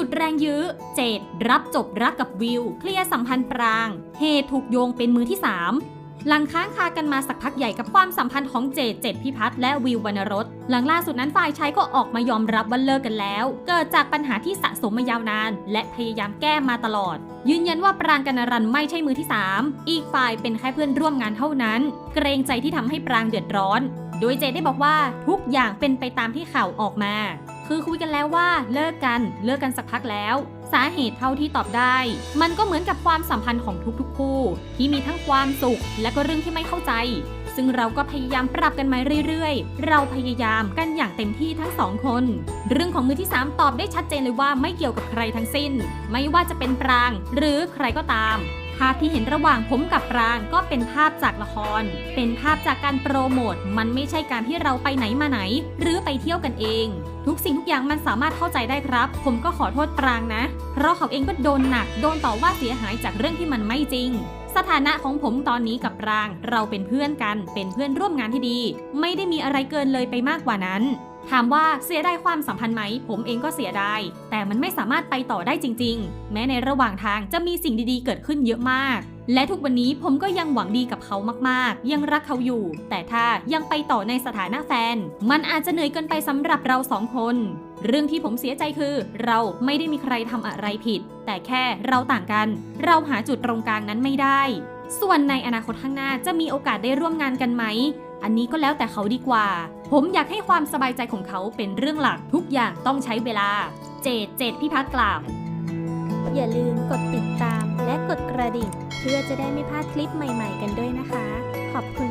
สุดแรงยื้อ เจดรับจบรักกับวิว เคลียร์สัมพันธ์ปราง เฮถูกโยงเป็นมือที่ 3 หลังค้างคากันมาสักพักใหญ่กับความสัมพันธ์ของเจดเจดพิพัฒน์และวิววรรณรส หลังล่าสุดนั้นฝ่ายชายก็ออกมายอมรับว่าเลิกกันแล้ว เกิดจากปัญหาที่สะสมมายาวนาน และพยายามแก้มาตลอด ยืนยันว่าปรางกันรันไม่ใช่มือที่ 3 อีกฝ่ายเป็นแค่เพื่อนร่วมงานเท่านั้น เกรงใจที่ทำให้ปรางเดือดร้อน โดยเจดได้บอกว่าทุกอย่างเป็นไปตามที่ข่าวออกมา คือคุยกันแล้วว่าเลิกกันเลิกกันสักพักแล้ว สาเหตุเท่าที่ตอบได้ มันก็เหมือนกับความสัมพันธ์ของทุกๆคู่ ที่มีทั้งความสุข และก็เรื่องที่ไม่เข้าใจ ซึ่งเราก็พยายามปรับกันมาเรื่อยๆ เราพยายามกันอย่างเต็มที่ทั้งสองคน เรื่องของมือที่ 3 ตอบได้ชัดเจนเลยว่าไม่เกี่ยวกับใครทั้งสิ้น ไม่ว่าจะเป็นปราง หรือใครก็ตาม ภาพที่เห็นระหว่างผมกับปรางก็เป็นภาพจากละคร เป็นภาพจากการโปรโมท มันไม่ใช่การที่เราไปไหนมาไหน หรือไปเที่ยวกันเอง ทุกสิ่งทุกอย่างมันสามารถเข้าใจได้ครับ ผมก็ขอโทษปรางนะ เพราะเขาเองก็โดนหนัก โดนต่อว่าเสียหายจากเรื่องที่มันไม่จริงสถานะของผมตอนนี้กับราง เราเป็นเพื่อนกัน เป็นเพื่อนร่วมงานที่ดี ไม่ได้มีอะไรเกินเลยไปมากกว่านั้น ถามว่าเสียดายความสัมพันธ์ไหม ผมเองก็เสียดาย แต่มันไม่สามารถไปต่อได้จริง ๆ แม้ในระหว่างทางจะมีสิ่งดีๆ เกิดขึ้นเยอะมาก และทุกวันนี้ผมก็ยังหวังดีกับเขามากๆ ยังรักเขาอยู่ แต่ถ้ายังไปต่อในสถานะแฟน มันอาจจะเหนื่อยเกินไปสำหรับเราสองคน เรื่องที่ผมเสียใจคือ เราไม่ได้มีใครทำอะไรผิด แต่แค่เราต่างกัน เราหาจุดตรงกลางนั้นไม่ได้ ส่วนในอนาคตข้างหน้าจะมีโอกาสได้ร่วมงานกันไหม อันนี้ก็แล้วแต่เขาดีกว่า ผมอยากให้ความสบายใจของเขาเป็นเรื่องหลักทุกอย่างต้องใช้เวลา เจดเจดพิพัฒน์กล่าว อย่าลืมกดติดตามและกดกระดิ่ง เพื่อจะได้ไม่พลาดคลิปใหม่ ๆ กันด้วยนะคะ ขอบคุณ